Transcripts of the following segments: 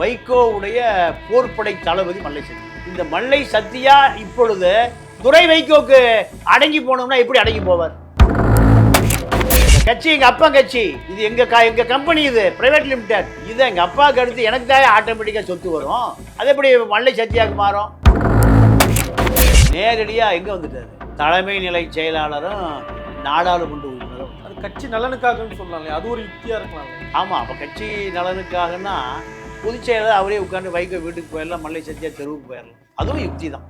வைகோவுடைய போர்ப்படை தளபதி மல்லை சத்யா இந்த மல்லை சத்யா இப்பொழுது துரை வைகோக்கு அடங்கி போனோம்னா எப்படி அடங்கி போவார்? கட்சி எங்க அப்பா கட்சி. இது எங்க எங்க கம்பெனி இது பிரைவேட் லிமிடெட் இது எங்க அப்பாவுக்கு அடுத்து எனக்கு தான் ஆட்டோமேட்டிக்கா சொத்து வரும். அது எப்படி மல்லை சத்யாவுக்கு மாறும்? நேரடியா எங்க வந்துட்டாரு? தலைமை நிலை செயலாளரும் நாடாளுமன்ற உறுப்பினரும். அது கட்சி நலனுக்காகன்னு சொல்லலாம்ல அது ஒரு யுக்தியா இருக்கலாம். ஆமாம் அப்போ கட்சி நலனுக்காகனா பொதுச் அவரே உட்காந்து வைகோ வீட்டுக்கு போயிடலாம் மல்லை சத்தியா தெருவுக்கு போயிடலாம். அதுவும் யுக்தி தான்.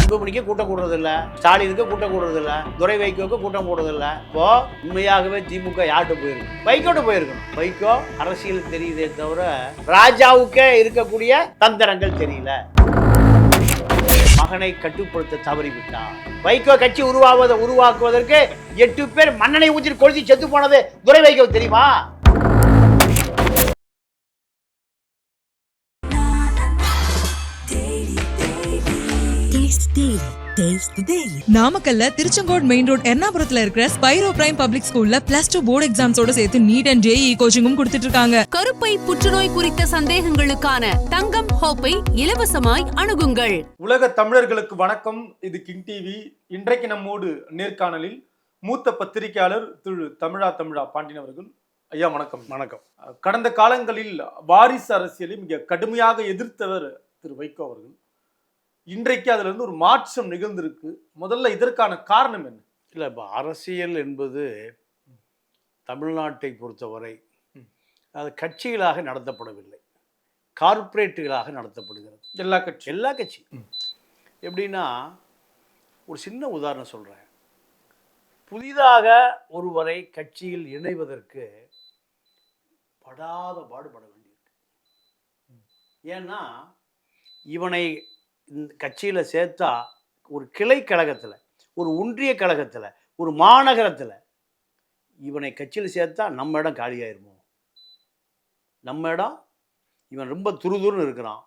அன்புமணிக்கு கூட்டம் கூடுறதில்ல ஸ்டாலினுக்கு கூட்டம் கூடுறதில்ல துரை வைகோக்கு கூட்டம் கூடுறதில்ல இப்போ உண்மையாகவே திமுக யார்கிட்ட போயிருக்கு? வைகோட்ட போயிருக்கணும். வைகோ அரசியல் தெரியுதே தவிர ராஜாவுக்கே இருக்கக்கூடிய தந்திரங்கள் தெரியல. மகனை கட்டுப்படுத்த தவறிவிட்டான் வைகோ கட்சி உருவாவதை உருவாக்குவதற்கு எட்டு பேர் மண்ணெண்ணெய் ஊற்றி கொளுத்தி செத்து போனது துரை வைகோ தெரியுமா? The Daily. நாமக்கல்ல திருச்செங்கோடு மெயின் ரோட் எர்ணாபுரத்துல இருக்கிற ஸ்பைரோ பிரைம் பப்ளிக் ஸ்கூல்ல பிளஸ் டூ போர்டு எக்ஸாம்ஸோட சேர்த்து நீட் அண்ட் ஜேஇ கோச்சிங்கும் கொடுத்துட்டு இருக்காங்க கருப்பை புற்றுநோய் குறித்த சந்தேகங்களுக்கான தங்கம் ஹோப்பை இலவசமாய் அணுகுங்கள். உலக தமிழர்களுக்கு வணக்கம். இது கிங் டிவி இன்றைக்கு நம்மோடு நேர்காணலில் மூத்த பத்திரிகையாளர் திரு தமிழா தமிழா பாண்டியன் அவர்கள். ஐயா வணக்கம். வணக்கம். கடந்த காலங்களில் வாரிசு அரசியலை மிக கடுமையாக எதிர்த்தவர் திரு வைகோ அவர்கள். இன்றைக்கு அதுல இருந்து ஒரு மாற்றம் நிகழ்ந்திருக்கு. முதல்ல இதற்கான காரணம் என்ன? இல்லை இப்போ அரசியல் என்பது தமிழ்நாட்டை பொறுத்தவரை அது கட்சிகளாக நடத்தப்படவில்லை. கார்ப்பரேட்டுகளாக நடத்தப்படுகிறது. எல்லா கட்சி. எல்லா கட்சி. எப்படின்னா ஒரு சின்ன உதாரணம் சொல்கிறேன் புதிதாக ஒருவரை கட்சியில் இணைவதற்கு படாத பாடுபட வேண்டியிருக்கு. ஏன்னா இவனை இந்த கட்சியில் சேர்த்தா ஒரு கிளை கழகத்தில் ஒரு ஒன்றிய கழகத்தில் ஒரு மாநகரத்தில் இவனை கட்சியில் சேர்த்தா நம்ம இடம் காலியாயிருமோ? நம்ம இடம்? இவன் ரொம்ப துருதுருன்னு இருக்கிறான்.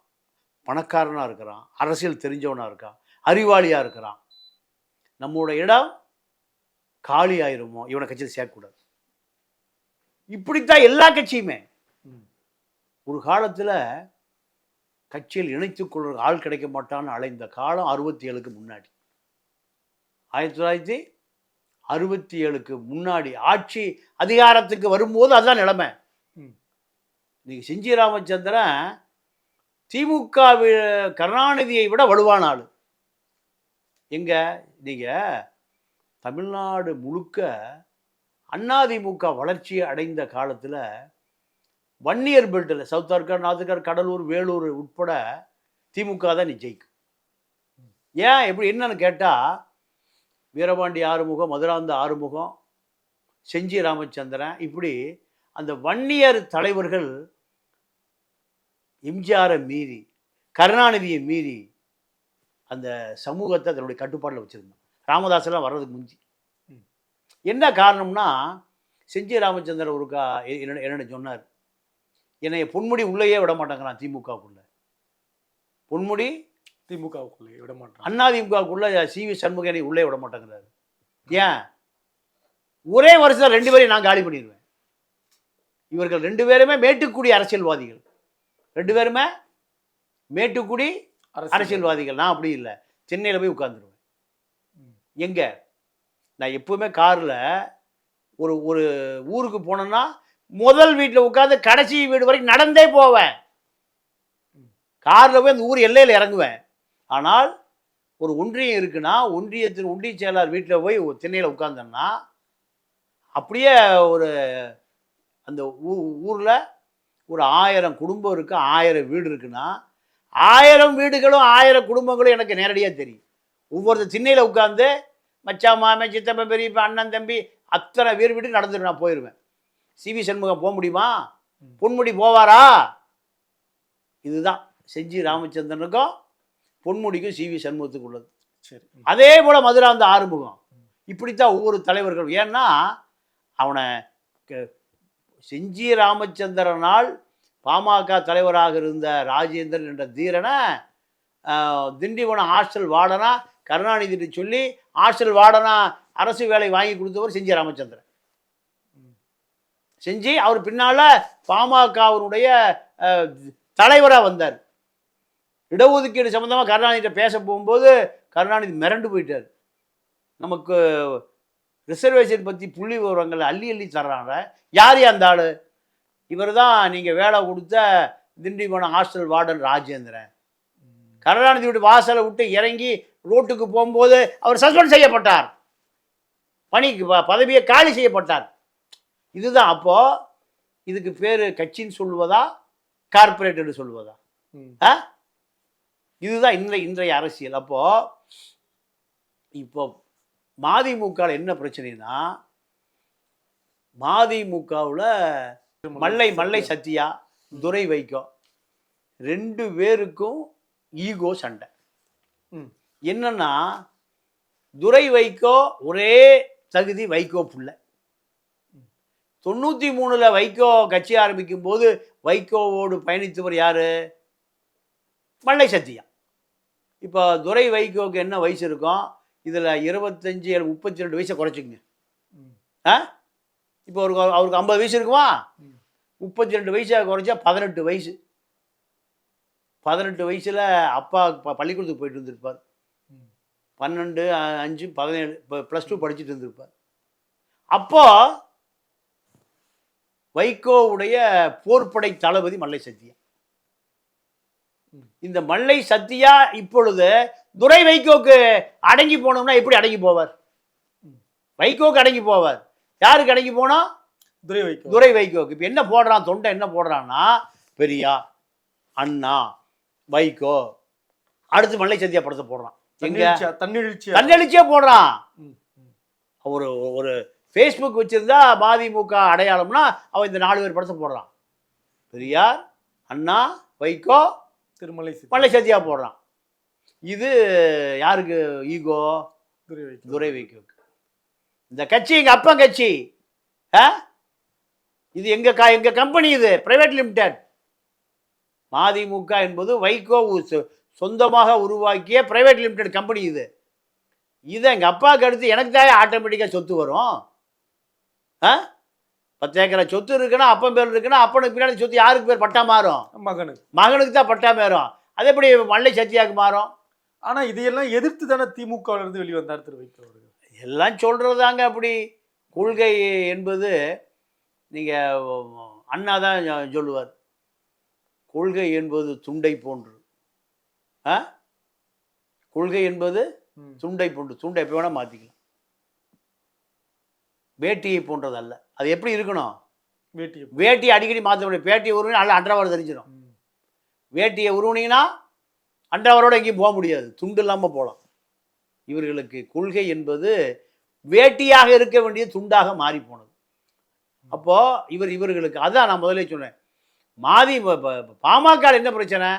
பணக்காரனாக இருக்கிறான். அரசியல் தெரிஞ்சவனாக இருக்கான். அறிவாளியாக இருக்கிறான். நம்மளோட இடம் காலி ஆயிருமோ இவனை கட்சியில் சேர்க்கக்கூடாது. இப்படித்தான் எல்லா கட்சியுமே. ஒரு காலத்தில் கட்சியில் இணைத்துக் கொள்ற ஆள் கிடைக்க மாட்டான்னு அலைந்த காலம் அறுபத்தி ஏழுக்கு முன்னாடி. ஆயிரத்தி தொள்ளாயிரத்தி அறுபத்தி ஏழுக்கு முன்னாடி ஆட்சி அதிகாரத்துக்கு வரும்போது அதுதான் நிலைமை. இன்னைக்கு செஞ்சி ராமச்சந்திரன் திமுக கருணாநிதியை விட வலுவான ஆள். எங்க? நீங்க தமிழ்நாடு முழுக்க அதிமுக வளர்ச்சி அடைந்த காலத்துல வன்னியர் பெல்ட்டில் சவுத் ஆர்கார் நார்த் கடலூர் வேலூர் உட்பட திமுக தான் நீ ஜெயிக்கும். ஏன் எப்படி என்னன்னு கேட்டா வீரபாண்டி ஆறுமுகம் மதுராந்த ஆறுமுகம் செஞ்சி ராமச்சந்திரன் இப்படி அந்த வன்னியர் தலைவர்கள் எம்ஜிஆரை மீறி கருணாநிதியை மீறி அந்த சமூகத்தை தன்னுடைய கட்டுப்பாட்டில் வச்சுருந்தான் ராமதாஸெல்லாம் வர்றதுக்கு முந்தி. ம். என்ன காரணம்னா செஞ்சி ராமச்சந்திரன் ஒரு கா என்ன என்னென்ன சொன்னார். என்னை பொன்முடி உள்ளேயே விட மாட்டேங்கிறான் திமுகவுக்குள்ள. பொன்முடி திமுகவுக்குள்ளே விட மாட்டாங்க அண்ணாதிமுகவுக்குள்ள சி வி சண்முகனை உள்ளே விட மாட்டேங்கிறாரு ஏன்? ஒரே வருஷத்துல ரெண்டு பேரையும் நான் காலி பண்ணிடுவேன். இவர்கள் ரெண்டு பேருமே மேட்டுக்குடி அரசியல்வாதிகள். ரெண்டு பேருமே மேட்டுக்குடி அரசியல்வாதிகள். நான் அப்படி இல்லை. சென்னையில் போய் உட்காந்துருவேன். எங்க? நான் எப்பவுமே காரில் ஒரு ஒரு ஊருக்கு போனேன்னா முதல் வீட்டில் உட்காந்து கடைசி வீடு வரைக்கும் நடந்தே போவேன். காரில் போய் அந்த ஊர் எல்லையில் இறங்குவேன். ஆனால் ஒரு ஒன்றியம் இருக்குன்னா ஒன்றியத்தின் ஒன்றிய செயலாளர் வீட்டில் போய் திண்ணையில் உட்காந்தோன்னா அப்படியே ஒரு அந்த ஊ ஊரில் ஒரு ஆயிரம் குடும்பம் இருக்கு ஆயிரம் வீடு இருக்குன்னா ஆயிரம் வீடுகளும் ஆயிரம் குடும்பங்களும் எனக்கு நேரடியாக தெரியும். ஒவ்வொரு திண்ணையில் உட்காந்து மச்சான் மாமே சித்தப்பன் பெரியப்பா அண்ணன் தம்பி அத்தனை பேர் வீட்டுக்கு நடந்துட்டு நான் போயிடுவேன் சிவி சண்முகம் போக முடியுமா? பொன்முடி போவாரா? இதுதான். செஞ்சி ராமச்சந்திரனுக்கும் பொன்முடிக்கும் சிவி சண்முகத்துக்கு உள்ளது. சரி. அதே போல மதுராந்த ஆறுமுகம். இப்படித்தான் ஒவ்வொரு தலைவர்கள். ஏன்னா அவனை செஞ்சி ராமச்சந்திரனால் பாமக தலைவராக இருந்த ராஜேந்திரன் என்ற தீரனை திண்டிவனம் ஹாஸ்டல் வார்டனா கருணாநிதிட்டு சொல்லி ஹாஸ்டல் வார்டனா அரசு வேலை வாங்கி கொடுத்தவர் செஞ்சி ராமச்சந்திரன். செஞ்சு அவர் பின்னால் பாமகவினுடைய தலைவராக வந்தார். இடஒதுக்கீடு சம்மந்தமாக கருணாநிதிட்ட பேச போகும்போது கருணாநிதி மிரண்டு போயிட்டார். நமக்கு ரிசர்வேஷன் பற்றி புள்ளி விவரங்களை அள்ளி அள்ளி தர்றாங்க. யார் அந்த ஆள்? இவர் தான் நீங்கள் வேலை கொடுத்த திண்டிவனம் ஹாஸ்டல் வார்டன் ராஜேந்திரன். கருணாநிதியுடைய வாசலை விட்டு இறங்கி ரோட்டுக்கு போகும்போது அவர் சஸ்பெண்ட் செய்யப்பட்டார். பணிக்கு ப- பதவியை காலி செய்யப்பட்டார். இதுதான் அப்போ இதுக்கு பேர் கட்சின்னு சொல்வதா கார்ப்பரேட்னு சொல்வதா ம். ஆ? இதுதான் இன்றைய இன்றைய அரசியல். அப்போ இப்போ மதிமுகவில் என்ன பிரச்சனைனா மதிமுகவில் மல்லை மல்லை சத்யா. துரை வைக்கோ ரெண்டு பேருக்கும் ஈகோ சண்டை. என்னன்னா துரை வைக்கோ ஒரே தகுதி வைகோ புள்ள. தொண்ணூற்றி மூணில் வைகோ கட்சி ஆரம்பிக்கும் போது வைகோவோடு பயணித்தவர் யாரு? மல்லை சத்தியா. இப்போ துரை வைகோவுக்கு என்ன வயசு இருக்கும் இதில் இருபத்தஞ்சி முப்பத்தி ரெண்டு வயசை குறைச்சிக்கங்க. ம். ஆ? இப்போ அவருக்கு அவருக்கு ஐம்பது வயசு இருக்குமா. முப்பத்தி ரெண்டு வயசை குறைச்சா பதினெட்டு வயசு. பதினெட்டு வயசில் அப்பா பள்ளிக்கூடத்துக்கு போயிட்டு இருந்திருப்பார். பன்னெண்டு அஞ்சு பதினேழு இப்போ ப்ளஸ் டூ படிச்சுட்டு இருந்திருப்பார் அப்போ வைகோவுடைய போர்ப்படை தளபதி மல்லை சத்தியா. இந்த மல்லை சத்தியா இப்பொழுது துரை வைகோக்கு அடங்கி போனோம்னா எப்படி அடங்கி போவார். வைகோக்கு அடங்கி போவார். யாருக்கு அடங்கி போனோம் துரை வைக்கோ துரை வைகோக்கு. இப்போ என்ன போடுறான்? தொண்டை என்ன போடுறான்னா பெரியார் அண்ணா வைகோ. அடுத்து மல்லை சத்தியா படத்தை போடுறான். எங்க? தன்னெழுச்சியா? போடுறான். ஒரு ஒரு ஃபேஸ்புக் வச்சிருந்தா மதிமுக அடையாளம்னா அவன் இந்த நாலு பேர் படத்தை போடுறான். பெரியார் அண்ணா வைகோ திருமலை. மல்லை சத்தியா போடுறான். இது யாருக்கு? ஈகோ துரை வைக்கோ துரை வைக்கோக்கு இந்த கட்சி எங்க அப்பா கட்சி. ஆ? இது எங்க கா எங்க கம்பெனி இது பிரைவேட் லிமிடெட் மதிமுக என்பது வைகோ சொந்தமாக உருவாக்கிய பிரைவேட் லிமிடெட் கம்பெனி இது. இதை எங்கள் அப்பாவுக்கு அடுத்து எனக்கு தான் ஆட்டோமேட்டிக்காக சொத்து வரும். ஆ? பத்து ஏக்கரை சொத்து இருக்குன்னா அப்பன் பேர் இருக்குன்னா அப்பனுக்கு பின்னாடி சொத்து யாருக்கு பேர் பட்டா மாறும்? மகனுக்கு. மகனுக்கு தான் பட்டா மாறும். அது எப்படி மல்லை சத்தியாக்கு மாறும்? ஆனா இதையெல்லாம் எதிர்த்து தானே திமுக ல இருந்து வெளிவந்தார் திரு வைகோ அவர்கள். எல்லாம் சொல்கிறதாங்க அப்படி. கொள்கை என்பது நீங்கள் அண்ணா தான் சொல்லுவார். கொள்கை என்பது துண்டை போன்று. ஆ? கொள்கை என்பது. துண்டை போன்று. துண்டை எப்போ வேணால் மாற்றிக்கலாம் வேட்டியை போன்றது அல்ல அது எப்படி இருக்கணும்? வேட்டியை வேட்டியை அடிக்கடி மாற்ற முடியும் வேட்டியை உருவினா அல்ல அன்றவர் தெரிஞ்சிடும். வேட்டியை உருவினீங்கன்னா அன்றவரோட எங்கேயும் போக முடியாது. துண்டு இல்லாமல் போகலாம். இவர்களுக்கு கொள்கை என்பது வேட்டியாக இருக்க வேண்டிய துண்டாக மாறி போனது அப்போ இவர் இவர்களுக்கு அதான் நான் முதல்ல சொன்னேன். மாதி பாமக என்ன பிரச்சனை?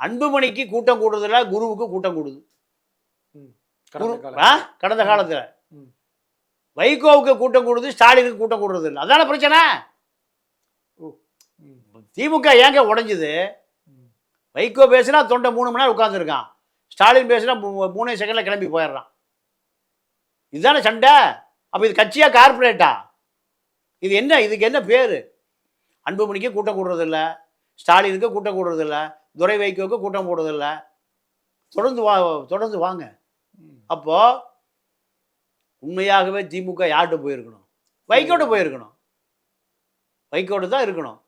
அன்புமணிக்கு கூட்டம் கூடுறதில்ல குருவுக்கு கூட்டம் கூடுது. கடந்த காலத்துல. வைகோவுக்கு கூட்டம் கூடுது ஸ்டாலினுக்கு கூட்டம் கூடுறது இல்லை அதான பிரச்சனை. திமுக ஏங்க உடைஞ்சுது. வைகோ பேசினா தொண்டை மூணு மணி நேரம் உட்காந்துருக்கான் ஸ்டாலின் பேசினா மூணே செகண்ட்ல கிளம்பி போயிடுறான். இதுதானே சண்டை? அப்போ இது கட்சியா கார்ப்பரேட்டா இது என்ன இதுக்கு என்ன பேர்? அன்புமணிக்கு கூட்டம் கூடுறதில்ல ஸ்டாலினுக்கு கூட்டம் கூடுறதில்ல துரை வைகோக்கு கூட்டம் கூடுறதில்ல. தொடர்ந்து வா தொடர்ந்து வாங்க. ம். உண்மையாகவே திமுக யார்கிட்ட போயிருக்கணும்? வைகோட்ட போயிருக்கணும். வைகோட்ட தான் இருக்கணும்.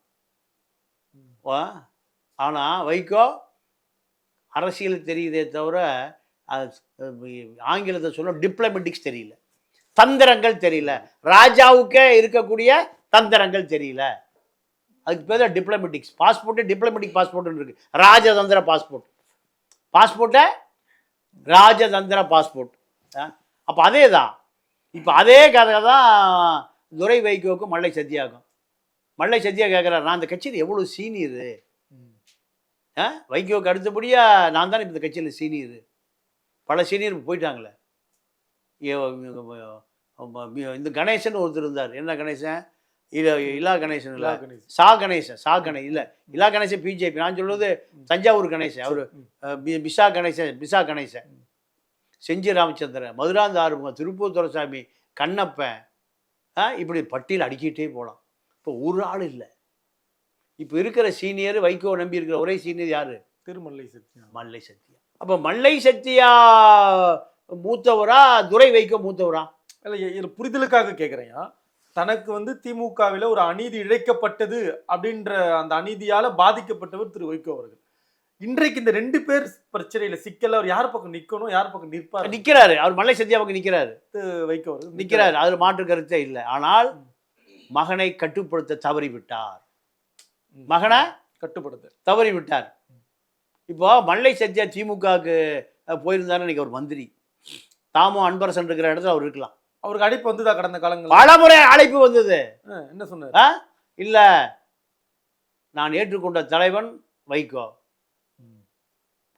ஆனால் வைகோ அரசியல் தெரியுதே தவிர அது ஆங்கிலத்தை சொல்ல டிப்ளமெட்டிக்ஸ் தெரியல. தந்திரங்கள் தெரியல. ராஜாவுக்கே இருக்கக்கூடிய தந்திரங்கள் தெரியல. அதுக்கு பேர் தான் டிப்ளமெட்டிக்ஸ் பாஸ்போர்ட்டு டிப்ளமெட்டிக் பாஸ்போர்ட்னு இருக்குது ராஜதந்திர பாஸ்போர்ட் பாஸ்போர்ட்டை ராஜதந்திர பாஸ்போர்ட் அப்போ அதே தான் இப்போ அதே கதை தான் துரை வைகோவுக்கும் மல்லை சத்யாவுக்கும். மல்லை சத்யா கேட்குறாரு நான் இந்த கட்சியில் எவ்வளோ சீனியரு. ஆ? வைகோவுக்கு அடுத்தபடியாக நான் தான் இந்த கட்சியில் சீனியர்? பல சீனியர் போயிட்டாங்களே. இந்த கணேசன் ஒருத்தர் இருந்தார். என்ன கணேசன்? இல்ல இலா கணேசன் இல்லை. சா கணேசன் சா கணேசன் இல்லை இலா கணேசன் பிஜேபி. நான் சொல்றது தஞ்சாவூர் கணேசன். அவர். பிசா கணேசன் பிசா கணேசன். செஞ்சி ராமச்சந்திரன் மதுராந்த ஆறுமுகம் திருப்பூர் துரைசாமி கண்ணப்பன் இப்படி பட்டியல் அடிக்கிட்டே போகலாம் இப்போ ஒரு ஆள் இல்லை. இப்போ இருக்கிற சீனியர் வைகோ நம்பி இருக்கிற ஒரே சீனியர் யாரு? திருமல்லை சத்யா. மல்லை சத்யா. அப்போ மல்லை சத்யா மூத்தவரா? துரை வைகோ மூத்தவரா? இல்ல புரிதலுக்காக கேக்குறேன்யா. தனக்கு வந்து திமுகவில ஒரு அநீதி இழைக்கப்பட்டது அப்படின்ற அந்த அநீதியால பாதிக்கப்பட்டவர் திரு வைகோ அவர்கள். இன்றைக்கு இந்த ரெண்டு பேர் பிரச்சனையில சிக்கல அவர் யார் பக்கம் நிக்கணும் யார் பக்கம் நிற்பார்? நிக்கிறாரு. அவர் மல்லை சத்யாவுக்கு நிக்கிறாரு. வைகோ அவர்கள் நிக்கிறாரு. அதுல மாற்று கருத்தே இல்லை. ஆனால் மகனை கட்டுப்படுத்த தவறி விட்டார். மகனை கட்டுப்படுத்த. தவறி விட்டார் இப்போ மல்லை சத்யா திமுகவுக்கு போயிருந்தாரு இன்னைக்கு ஒரு மந்திரி. தாமோ அன்பரசன் இருக்கிற இடத்துல அவர் இருக்கலாம். அவருக்கு அழைப்பு வந்துதா கடந்த காலங்கள் பலமுறை அழைப்பு வந்தது. என்ன சொன்னார்? இல்ல. நான் ஏற்றுக்கொண்ட தலைவன் வைகோ.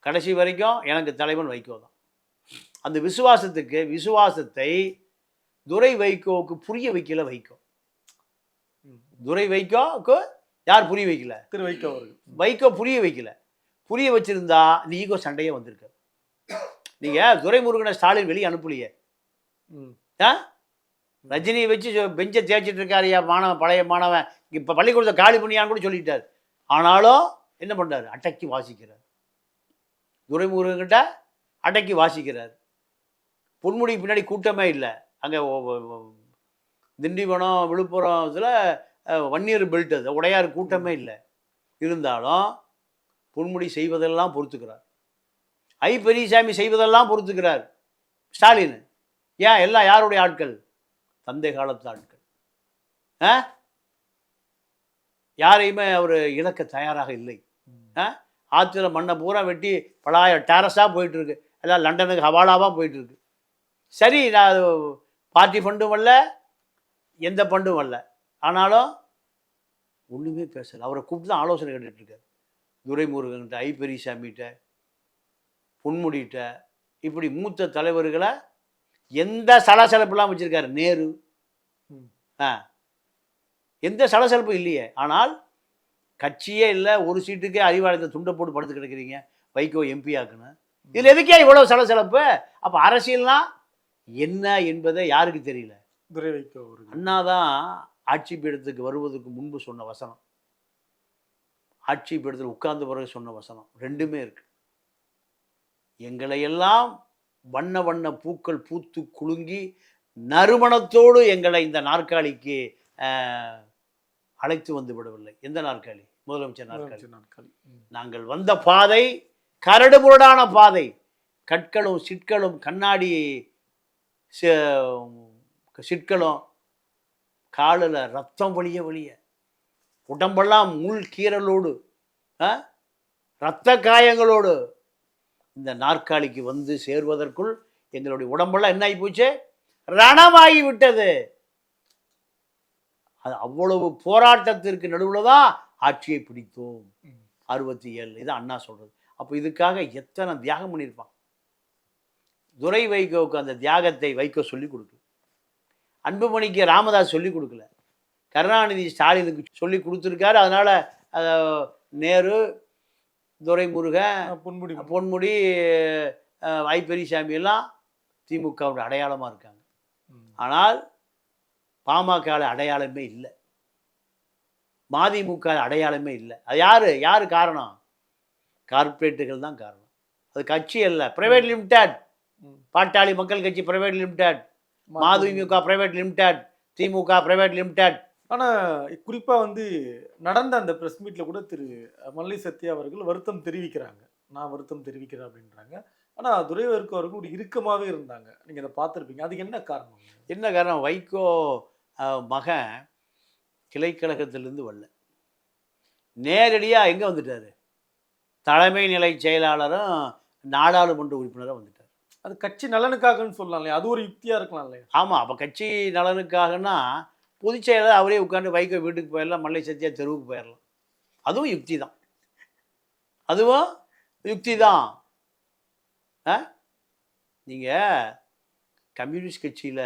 கடைசி வரைக்கும் எனக்கு தலைவன் வைகோ தான். அந்த விசுவாசத்துக்கு விசுவாசத்தை துரை வைகோவுக்கு புரிய வைக்கல வைகோ. துரை வைகோவுக்கு யார் புரிய வைக்கல? திரு வைகோ வைகோ புரிய வைக்கல. புரிய வச்சிருந்தா இந்த ஈகோ சண்டையே வந்திருக்கு நீங்க துரைமுருகனை ஸ்டாலின் வெளியே அனுப்பலையே. ஆ? ரஜினியை வச்சு பெஞ்சை தேய்ச்சிட்டு இருக்காருயா மாணவன் பழைய மாணவன். இப்போ பள்ளிக்கூடத்தை காலி பண்ணியான்னு கூட சொல்லிட்டார். ஆனாலும் என்ன பண்றாரு? அடக்கி வாசிக்கிறார். துரைமுருகன்கிட்ட அடக்கி வாசிக்கிறார். பொன்முடி பின்னாடி கூட்டமே இல்லை. அங்கே திண்டிவனம் விழுப்புரம் இதில் வன்னியர் பெல்ட் அது. உடையார் கூட்டமே இல்லை. இருந்தாலும் பொன்முடி செய்வதெல்லாம் பொறுத்துக்கிறார். ஐ பெரியசாமி செய்வதெல்லாம் பொறுத்துக்கிறார். ஸ்டாலின். ஏன்? எல்லாம் யாருடைய ஆட்கள்? தந்தை காலத்து ஆட்கள். ஆ? யாரையுமே அவர் இழக்க தயாராக இல்லை. ஆ? ஆற்றுல மண்ணை பூரா வெட்டி பலாய டேரஸாக போயிட்டு இருக்கு எல்லாம் லண்டனுக்கு ஹவாலாவாக போயிட்டு இருக்கு சரி நான் அது பார்ட்டி ஃபண்டும் வரல எந்த ஃபண்டும் வரல ஆனாலும் ஒன்றுமே பேசலை. அவரை கூப்பிட்டு தான் ஆலோசனை கேட்டுட்டு இருக்காரு. துரைமுருகன்கிட்ட ஐ பெரியசாமிகிட்ட பொன்முடிகிட்ட இப்படி மூத்த தலைவர்களை எந்த சலசலப்புலாம் வச்சிருக்காரு? நேரு. ஆ. எந்த சலசலப்பும் இல்லையே. ஆனால் கட்சியே இல்லை ஒரு சீட்டுக்கே அறிவாலயத்தை துண்டை போட்டு படுத்து கிடக்குறீங்க வைகோ எம்பி ஆக்குன்னு. இதில் எதுக்கே இவ்வளவு சலசலப்பு? அப்போ அரசியல்னா என்ன என்பதை யாருக்கு தெரியல? துரை வைகோ அவர்கள் அண்ணாதான் ஆட்சி பீடத்துக்கு வருவதற்கு முன்பு சொன்ன வசனம். ஆட்சி பீடத்தில் உட்கார்ந்த பிறகு சொன்ன வசனம். ரெண்டுமே இருக்கு. எங்களையெல்லாம் வண்ண வண்ண பூக்கள் பூத்து குலுங்கி நறுமணத்தோடு எங்களை இந்த நாற்காலிக்கு அழைத்து வந்து விடவில்லை. எந்த நாற்காலி முதலமைச்சர் நாற்காலி. நாங்கள் வந்த பாதை கரடு முரடான பாதை. கற்களும் சிற்களும் கண்ணாடி சிற்களும் காலில் ரத்தம் வழிய வழிய உடம்பெல்லாம் முள் கீறலோடு ஆ? இரத்த காயங்களோடு இந்த நாற்காலிக்கு வந்து சேர்வதற்குள் எங்களுடைய உடம்பெல்லாம் என்ன ஆகி போச்சு? ரணமாகி விட்டது. அது அவ்வளவு போராட்டத்திற்கு நடுவில் தான் ஆட்சியை பிடித்தோம். அறுபத்தி ஏழு இது அண்ணா சொல்றது. அப்போ இதுக்காக எத்தனை தியாகம் பண்ணியிருப்பான் துரை வைகோவுக்கு அந்த தியாகத்தை வைகோ சொல்லி கொடுக்கல. அன்புமணிக்கு ராமதாஸ் சொல்லி கொடுக்கல. கருணாநிதி ஸ்டாலினுக்கு சொல்லி கொடுத்துருக்காரு. அதனால நேரு துரைமுருகன் பொன்முடி. பொன்முடி அஹ், ஐ பெரியசாமி எல்லாம் திமுகவோட அடையாளமாக இருக்காங்க. ஆனால் பாமக அடையாளமே இல்லை. மதிமுக அடையாளமே இல்லை. அது யாரு? யாரு காரணம்? கார்ப்பரேட்டுகள் தான் காரணம். அது கட்சி அல்ல. Private limited. Pattali Makkal Katchi private limited MDMK. Private limited DMK private limited ஆனா குறிப்பா வந்து நடந்த அந்த பிரஸ் மீட்ல கூட திரு மல்லை சத்யா அவர்கள் வருத்தம் தெரிவிக்கிறாங்க. நான் வருத்தம் தெரிவிக்கிறேன் அப்படின்றாங்க. ஆனா துரைவருக்கு அவர்கள் ஒரு இறுக்கமாவே இருந்தாங்க. நீங்க அதை பார்த்திருப்பீங்க. அதுக்கு என்ன காரணம்? என்ன காரணம்? வைகோ மகன் கிளைக்கழகத்திலிருந்து வரல. நேரடியாக எங்கே வந்துட்டாரு? தலைமை நிலை செயலாளரும் நாடாளுமன்ற உறுப்பினராக வந்துட்டார். அது கட்சி நலனுக்காகன்னு சொல்லலாம் இல்லையா அது ஒரு யுக்தியா இருக்கலாம் இல்லையா ஆமாம் அப்போ கட்சி நலனுக்காகனா பொதுச் செயலாளர் அவரே உட்காந்து வைகோ வீட்டுக்கு போயிடலாம் மல்லை சத்யா தெருவுக்கு போயிடலாம். அதுவும் யுக்தி தான். அதுவும் யுக்தி தான். நீங்கள் கம்யூனிஸ்ட் கட்சியில்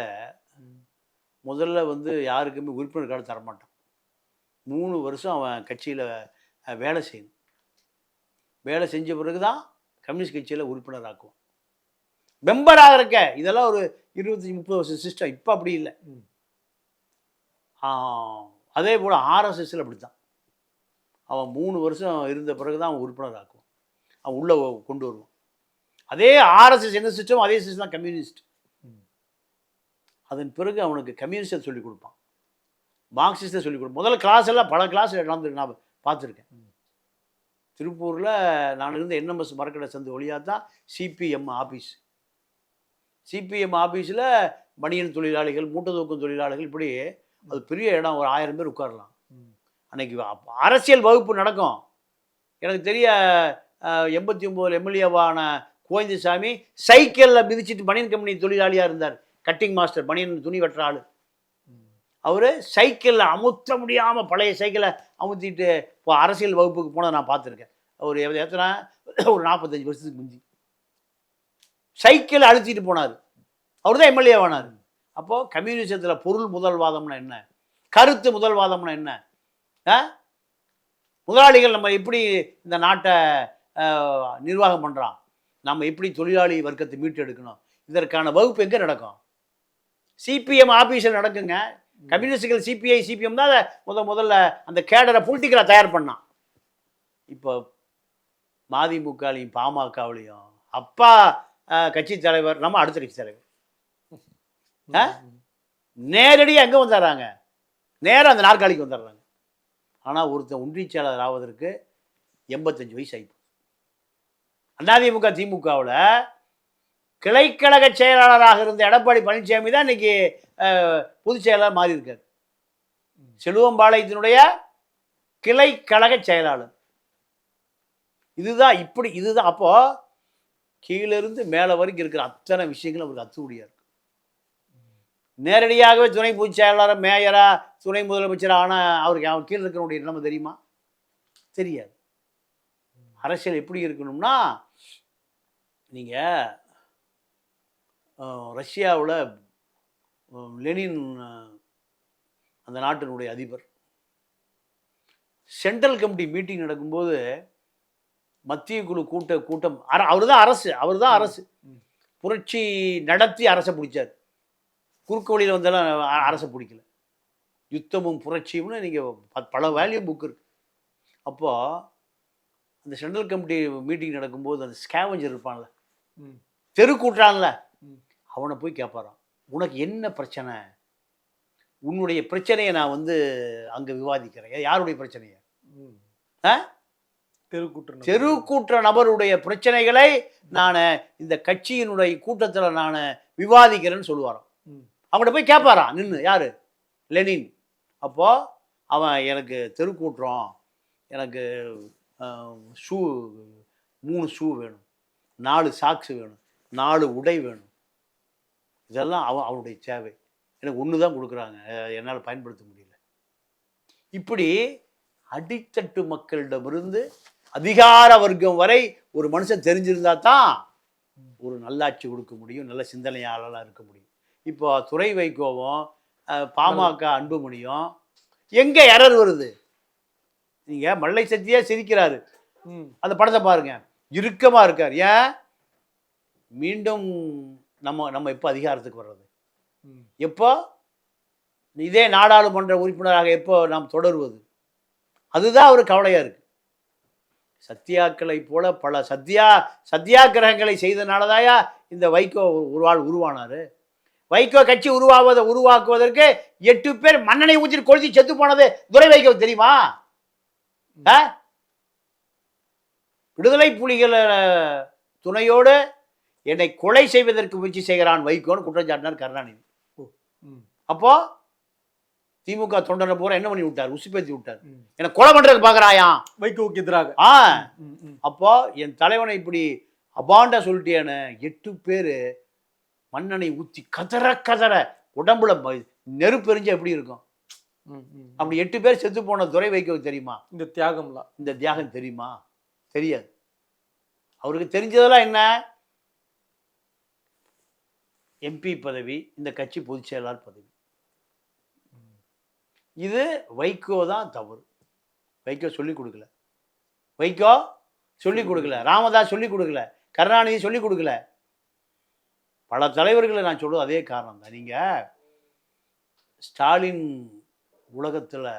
முதல்ல வந்து யாருக்குமே உறுப்பினர் கார்டு தரமாட்டான். மூணு வருஷம் அவன் கட்சியில் வேலை செய்யணும். வேலை செஞ்ச பிறகு தான் கம்யூனிஸ்ட் கட்சியில் உறுப்பினர் ஆக்குவான். மெம்பராக இருக்க இதெல்லாம் ஒரு இருபத்தஞ்சி முப்பது வருஷம் சிஸ்டம் இப்போ அப்படி இல்லை. அதே போல் ஆர்எஸ்எஸ்ல அப்படித்தான். அவன் மூணு வருஷம் இருந்த பிறகு தான் அவன் உறுப்பினர் ஆக்குவான். அவன் உள்ளே கொண்டு வருவான். அதே ஆர்எஸ்எஸ் என்ன சிஸ்டம் அதே சிஸ்டம் தான் கம்யூனிஸ்ட். அதன் பிறகு அவனுக்கு கம்யூனிஸ்டை சொல்லிக் கொடுப்பான். மார்க்சிஸ்டை சொல்லிக் கொடுப்பான் முதல்ல கிளாஸ் எல்லாம் பல கிளாஸ் நடந்து நான் பார்த்துருக்கேன். திருப்பூரில் நான் இருந்த என்எம்எஸ் மரக்கடை சந்து வழியாக தான் சிபிஎம் ஆஃபீஸ் சிபிஎம் ஆஃபீஸில் பனியன் தொழிலாளிகள் மூட்டை தூக்கும் தொழிலாளிகள் இப்படி அது பெரிய இடம். ஒரு ஆயிரம் பேர் உட்காரலாம். அன்னைக்கு அரசியல் வகுப்பு நடக்கும். எனக்கு தெரிய எண்பத்தி ஒம்போது எம்எல்ஏவான கோவிந்தசாமி சைக்கிளில் மிதிச்சிட்டு பனியன் கம்பெனி தொழிலாளியாக இருந்தார். கட்டிங் மாஸ்டர் பனியன் துணி வெட்டுற ஆள். அவர் சைக்கிளில் அமுத்த முடியாமல் பழைய சைக்கிளை அமுத்திட்டு இப்போ அரசியல் வகுப்புக்கு போனதை நான் பார்த்துருக்கேன். எவ்வ- எத்தனை ஒரு நாற்பத்தஞ்சு வருஷத்துக்கு முந்தி. சைக்கிள் அழுத்திட்டு போனார். அவர் தான் எம்எல்ஏ ஆனார். அப்போது கம்யூனிசத்தில் பொருள் முதல்வாதம்னா என்ன? கருத்து முதல்வாதம்னா என்ன? ஆ? முதலாளிகள் நம்ம எப்படி இந்த நாட்டை நிர்வாகம் பண்ணுறான் நம்ம எப்படி தொழிலாளி வர்க்கத்தை மீட்டெடுக்கணும்? இதற்கான வகுப்பு எங்கே நடக்கும்? சிபிஎம் ஆஃபீஸில் நடக்குங்க. கம்யூனிஸ்டுகள் சிபிஐ சிபிஎம் தான் அதை முத முதல்ல அந்த கேடரை பொலிட்டிக்கலாக தயார் பண்ணான். இப்போ மதிமுகலையும் பாமகவிலையும் அப்பா கட்சி தலைவர் நம்ம அடுத்த கட்சி தலைவர். ஆ? நேரடியாக எங்கே வந்துடுறாங்க நேராக அந்த நாற்காலிக்கு வந்துடுறாங்க ஆனால் ஒருத்தன் ஒன்றிய ஆவதற்கு எண்பத்தஞ்சு வயசு ஆகிப்போம் அதிமுக திமுகவில் கிளைக்கழக செயலாளராக இருந்த எடப்பாடி பழனிசாமி தான் இன்னைக்கு பொதுச் செயலாளர் மாறி இருக்கார். செல்வம்பாளையத்தினுடைய கிளைக்கழக செயலாளர். இதுதான் இப்படி இதுதான். அப்போ கீழிருந்து மேலே வரைக்கும் இருக்கிற அத்தனை விஷயங்களும் அவருக்கு அத்துக்கூடியா இருக்கு. நேரடியாகவே துணை பொதுச் செயலாளர் மேயரா துணை முதலமைச்சர் ஆனால் அவருக்கு அவர் கீழே இருக்கிறனுடைய நிலைமை தெரியுமா? தெரியாது. அரசியல் எப்படி இருக்கணும்னா நீங்கள் ரஷ்யாவில் லெனின் அந்த நாட்டினுடைய அதிபர் சென்ட்ரல் கமிட்டி மீட்டிங் நடக்கும்போது மத்திய குழு கூட்ட கூட்டம் அர அவர் தான் அரசு அவர் தான் அரசு. புரட்சி நடத்தி அரசை பிடிச்சார் குறுக்கு வழியில் வந்தெல்லாம் அ- அரசை பிடிக்கல யுத்தமும் புரட்சியும்னு நீங்கள் பல வேல்யூ புக் இருக்கு அப்போது அந்த சென்ட்ரல் கமிட்டி மீட்டிங் நடக்கும்போது அந்த ஸ்கேவஞ்சர் இருப்பான்ல. தெரு கூட்டுறான்ல ம். அவனை போய் கேட்பாராம் உனக்கு என்ன பிரச்சனை? உன்னுடைய பிரச்சனையை நான் வந்து அங்கே விவாதிக்கிறேன். யாருடைய பிரச்சனையை? ம். ஆ? தெருக்கூட்டு தெரு கூட்டுற நபருடைய பிரச்சனைகளை நான் இந்த கட்சியினுடைய கூட்டத்தில் நான் விவாதிக்கிறேன்னு சொல்லுவாராம். அவங்கள்ட்ட போய் கேட்பாராம் நின்று யாரு? லெனின். அப்போ அவன் எனக்கு தெருக்கூட்டுறோம் எனக்கு ஷூ மூணு ஷூ வேணும் நாலு சாக்ஸ் வேணும் நாலு உடை வேணும் இதெல்லாம் அவன் அவனுடைய தேவை எனக்கு ஒன்று தான் கொடுக்குறாங்க. என்னால் பயன்படுத்த முடியல. இப்படி அடித்தட்டு மக்களிடமிருந்து அதிகார வர்க்கம் வரை ஒரு மனுஷன் தெரிஞ்சிருந்தா தான் ஒரு நல்லாட்சி கொடுக்க முடியும் நல்ல சிந்தனையாளராக இருக்க முடியும். இப்போ துறை வைகோவும் பாமக அன்புமணியும் எங்கே எரர் வருது? நீங்கள் மல்லை சத்தியா சிரிக்கிறாரு. அந்த படத்தை பாருங்க. இறுக்கமா இருக்கார். ஏன்? மீண்டும் நம்ம நம்ம எப்போ அதிகாரத்துக்கு வர்றது? ம். எப்போ? இதே நாடாளுமன்ற உறுப்பினராக எப்போ நாம் தொடருவது? அதுதான் அவர் கவலையா இருக்கு. சத்தியாக்களை போல பல சத்தியா சத்தியாகிரகங்களை செய்தனாலதாயா இந்த வைகோ ஒரு ஆள் உருவானாரு? வைகோ கட்சி உருவாவதை உருவாக்குவதற்கு எட்டு பேர் மண்ணெண்ணெய் ஊற்றிட்டு கொளுத்தி செத்து போனது துரை வைகோ தெரியுமா? விடுதலை புலிகள் துணையோடு என்னை கொலை செய்வதற்கு முயற்சி செய்கிறான் வைகோன்னு குற்றம் சாட்டினார் கருணாநிதி. அப்போ திமுக தொண்டனை பூரா என்ன பண்ணி விட்டார்? உசுப்பேத்தி விட்டார். என்னை கொலை பண்றதுக்கு பார்க்கறாயாம் வைகோவுக்கு எதிராக. ஆ. அப்போ என் தலைவனை இப்படி அபாண்டா சொல்லிட்டேன்னு எட்டு பேர் மண்ணெண்ணை ஊற்றி கதற கதற. உடம்புல ப- நெருப்பு எரிஞ்சா எப்படி இருக்கும். அப்படி எட்டு பேர் செத்து போன துறை வைக்க தெரியுமா? இந்த தியாகம்லாம். இந்த தியாகம் தெரியுமா? தெரியாது. அவருக்கு தெரிஞ்சதெல்லாம் என்ன? எம்பி பதவி இந்த கட்சி பொதுச் செயலாளர் பதவி. இது வைகோ தான் தவறு. வைகோ சொல்லி கொடுக்கல. வைகோ சொல்லி கொடுக்கல. ராமதாஸ் சொல்லி கொடுக்கல. கருணாநிதி சொல்லி கொடுக்கல. பல தலைவர்களை நான் சொல்றது அதே காரணம் தான். நீங்க ஸ்டாலின் உலகத்தில்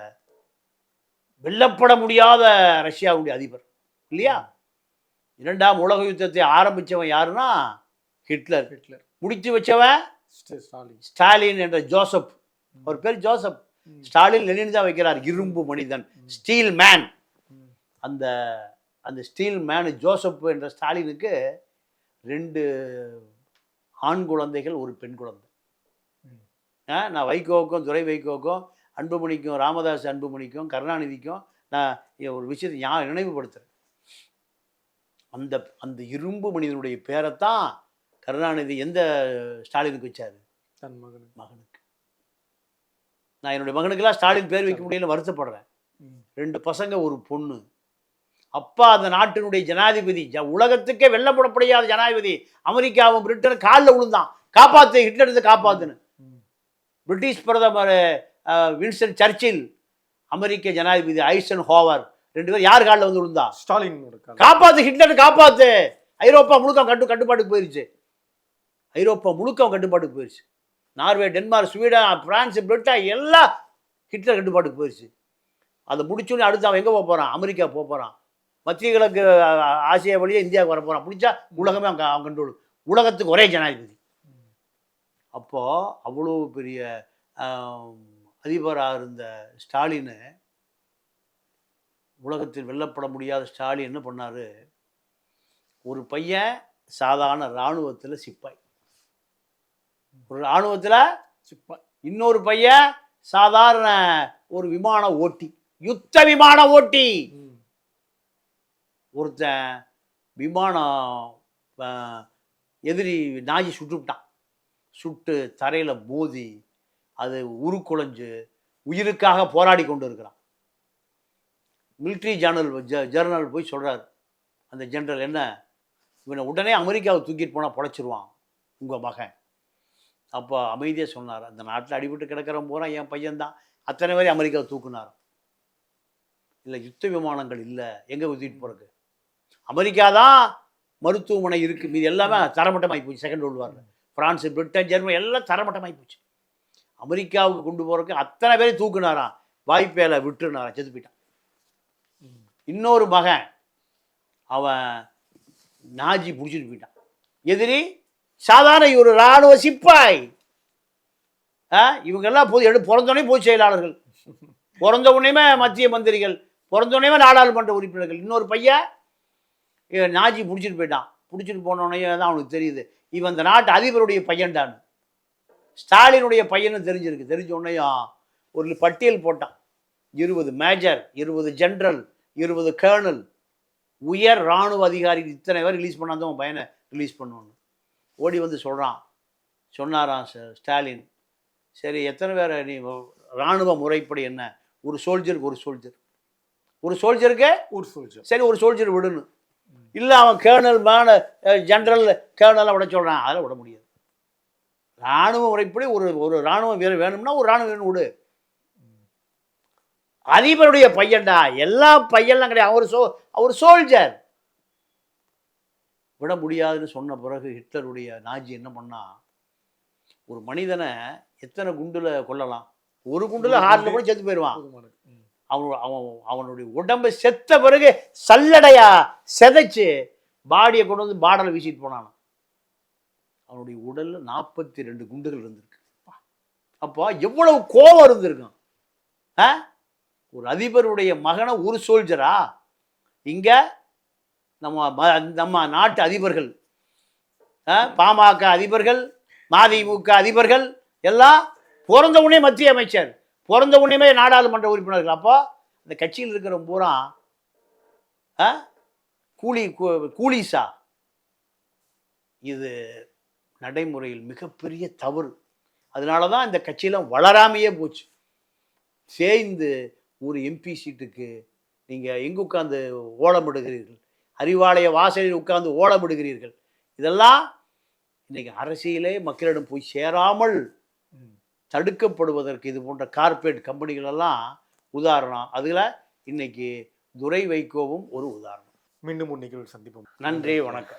வெல்லப்பட முடியாத ரஷ்யாவுடைய அதிபர் இல்லையா? இரண்டாம் உலக யுத்தத்தை ஆரம்பிச்சவன் யாருன்னா ஹிட்லர். ஹிட்லர். முடித்து வச்சவன் ஸ்டாலின். ஸ்டாலின் என்ற ஜோசப். அவர் பேர் ஜோசப். ஸ்டாலின் லெனின் தான் வைக்கிறார் இரும்பு மனிதன். Steel man. அந்த அந்த ஸ்டீல் மேன் ஜோசப் என்ற ஸ்டாலினுக்கு ரெண்டு ஆண் குழந்தைகள் ஒரு பெண் குழந்தை. நான் வைகோவுக்கும் துரை வைகோவுக்கும் அன்புமணிக்கும் ராமதாஸ் அன்புமணிக்கும் கருணாநிதிக்கும் நான் ஒரு விஷயத்தை ஞா நினைவுபடுத்துகிறேன் அந்த அந்த இரும்பு மனிதனுடைய பேரைத்தான் கருணாநிதி எந்த ஸ்டாலினுக்கு வச்சாரு? தன் மகனுக்கு. மகனுக்கு. நான் என்னுடைய மகனுக்கெல்லாம் ஸ்டாலின் பேர் வைக்க முடியல வருத்தப்படுறேன். ரெண்டு பசங்க ஒரு பொண்ணு. அப்பா அந்த நாட்டினுடைய ஜனாதிபதி ஜ- உலகத்துக்கே வெல்லப்பட முடியாத ஜனாதிபதி அமெரிக்காவும் பிரிட்டனும் காலில் விழுந்தான். காப்பாத்து ஹிட்லர் இருந்து காப்பாத்துன்னு. ம். பிரிட்டிஷ் பிரதமர் வின்ஸ்டன் சர்ச்சில் அமெரிக்க ஜனாதிபதி ஐசன் ஹோவர் ரெண்டு பேரும் யார் காலில் வந்து விழுந்தா? ஸ்டாலினோட காலம் காப்பாத்து ஹிட்லர் காப்பாத்து. ஐரோப்பா முழுக்க கட்டு கட்டுப்பாட்டுக்கு போயிருச்சு. ஐரோப்பா முழுக்க அவன் கட்டுப்பாட்டுக்கு போயிருச்சு. Norway Denmark Sweden France Britain எல்லாம் ஹிட்லர் கட்டுப்பாட்டுக்கு போயிடுச்சு அதை முடிச்சோடனே அடுத்து அவன் எங்கே போக போகிறான் அமெரிக்கா போக போகிறான் மத்திய கிழக்கு ஆசியா வழியாக இந்தியாவுக்கு வர போகிறான் பிடிச்சா உலகமே அங்கே அவன் கண்ட்ரோல் உலகத்துக்கு ஒரே ஜனாதிபதி. அப்போது அவ்வளோ பெரிய அதிபராக இருந்த ஸ்டாலினு உலகத்தில் வெல்லப்பட முடியாத ஸ்டாலின் என்ன பண்ணார்? ஒரு பையன் சாதாரண இராணுவத்தில் சிப்பாய். ஒரு இராணுவத்தில் இன்னொரு பையன் சாதாரண ஒரு விமான ஓட்டி யுத்த விமான ஓட்டி. ஒருத்தன் விமானம் எதிரி நாஜி சுட்டுவிட்டான் சுட்டு தரையில் மோதி அது உருக்குலைஞ்சு உயிருக்காக போராடி கொண்டு இருக்கிறான். மிலிட்ரி ஜேர்னல் ஜேர்னல் போய் சொல்கிறார் அந்த ஜெனரல் என்ன இவனை உடனே அமெரிக்காவை தூக்கிட்டு போனால் பொழைச்சிருவான் உங்கள் மகன். அப்போ அமைதியாக சொன்னார். அந்த நாட்டில் அடிபட்டு கிடக்கிறவன் பூரா என் பையன்தான். அத்தனை பேரை அமெரிக்காவை தூக்குனார். இல்லை யுத்த விமானங்கள் இல்லை. எங்கே தூக்கிட்டு போகிறக்கு அமெரிக்கா தான் மருத்துவமனை இருக்குது மீது எல்லாமே தரமட்டமாகி போச்சு. செகண்ட் வேர்ல்டு வாரில் பிரான்ஸ் பிரிட்டன் ஜெர்மனி எல்லாம் தரமட்டமாகி போச்சு. அமெரிக்காவுக்கு கொண்டு போகிறக்கு அத்தனை பேரையும் தூக்குனாராம். வாய்ப்பேல விட்டுனாராம் செத்து போயிட்டான். இன்னொரு மகன் அவன் நாஜி பிடிச்சிட்டு போயிட்டான். எதிரி சாதாரண ஒரு இராணுவ சிப்பாய். இவங்கெல்லாம் பொது எடு பிறந்தோடனே பொதுச் செயலாளர்கள். பிறந்த உடனேமே மத்திய மந்திரிகள் பிறந்த உடனேமே நாடாளுமன்ற உறுப்பினர்கள். இன்னொரு பையன் இவன் நாஜி பிடிச்சிட்டு போயிட்டான். பிடிச்சிட்டு போனோடனே தான் அவனுக்கு தெரியுது. இவன் இந்த நாட்டு அதிபருடைய பையன்டான் ஸ்டாலினுடைய பையனும் தெரிஞ்சிருக்கு. தெரிஞ்ச உடனேயும் ஒரு பட்டியல் போட்டான். இருபது மேஜர் இருபது ஜென்ரல் இருபது கேர்னல். உயர் இராணுவ அதிகாரி இத்தனை பேர் ரிலீஸ் பண்ணாதான் உன் பையனை ரிலீஸ் பண்ணணும் ஓடி வந்து சொல்கிறான் சொன்னாராம் ஸ்டாலின். சரி எத்தனை பேரை நீ இராணுவ முறைப்படி என்ன? ஒரு சோல்ஜருக்கு ஒரு சோல்ஜர். ஒரு சோல்ஜருக்கு? ஊர் சோல்ஜர். சரி ஒரு சோல்ஜர் விடணும் இல்லை அவன் கேர்னல் மேன ஜென்ரல் கேர்னலாக விட சொல்கிறான் அதெல்லாம் விட முடியாது. இராணுவ முறைப்படி ஒரு ஒரு இராணுவ வீரர் வேணும்னா ஒரு இராணுவ வீரன் விடு. அதிபருடைய பையன்டா. எல்லா பையன்லாம் கிடையாது. அவர் சோ அவர் சோல்ஜர். விட முடியாதுன்னு சொன்ன பிறகு ஹிட்லருடைய நாஜி என்ன பண்ணா ஒரு மனிதனை எத்தனை குண்டுல கொல்லலாம் ஒரு குண்டுல ஹார்ட்ல. கூட செத்து போயிடுவான். அவன் அவன் அவனுடைய உடம்பை செத்த பிறகு சல்லடையா செதைச்சு பாடியை கொண்டு வந்து பாடலை வீசிட்டு போனான் அவனுடைய உடல்ல நாற்பத்தி ரெண்டு குண்டுகள் இருந்திருக்கு அப்போ எவ்வளவு கோபம் இருந்திருக்கும் ஆ? ஒரு அதிபருடைய மகனை ஒரு சோல்ஜரா இங்க நம்ம ம- நம்ம நாட்டு அதிபர்கள் ஆ? பாமக அதிபர்கள் மதிமுக அதிபர்கள் எல்லாம் பிறந்த உடனே மத்திய அமைச்சர் பிறந்த உடனே நாடாளுமன்ற உறுப்பினர்கள் அப்போ அந்த கட்சியில் இருக்கிற பூரா ஆ? கூலி கூ- கூலிசா இது நடைமுறையில் மிகப்பெரிய தவறு அதனால தான் இந்த கட்சியெல்லாம் வளராமையே போச்சு சேர்ந்து ஒரு எம்பி சீட்டுக்கு நீங்கள் எங்கே உட்காந்து ஓலமிடுகிறீர்கள் அறிவாலய வாசலில் உட்கார்ந்து ஓலமிடுகிறீர்கள் இதெல்லாம் இன்னைக்கு அரசியலே மக்களிடம் போய் சேராமல். தடுக்கப்படுவதற்கு இது போன்ற கார்ப்பரேட் கம்பெனிகள் எல்லாம் உதாரணம். அதில் இன்னைக்கு துரை வைகோவும் ஒரு உதாரணம். மீண்டும் ஒரு நிகழ்வில் சந்திப்போம். நன்றி வணக்கம்.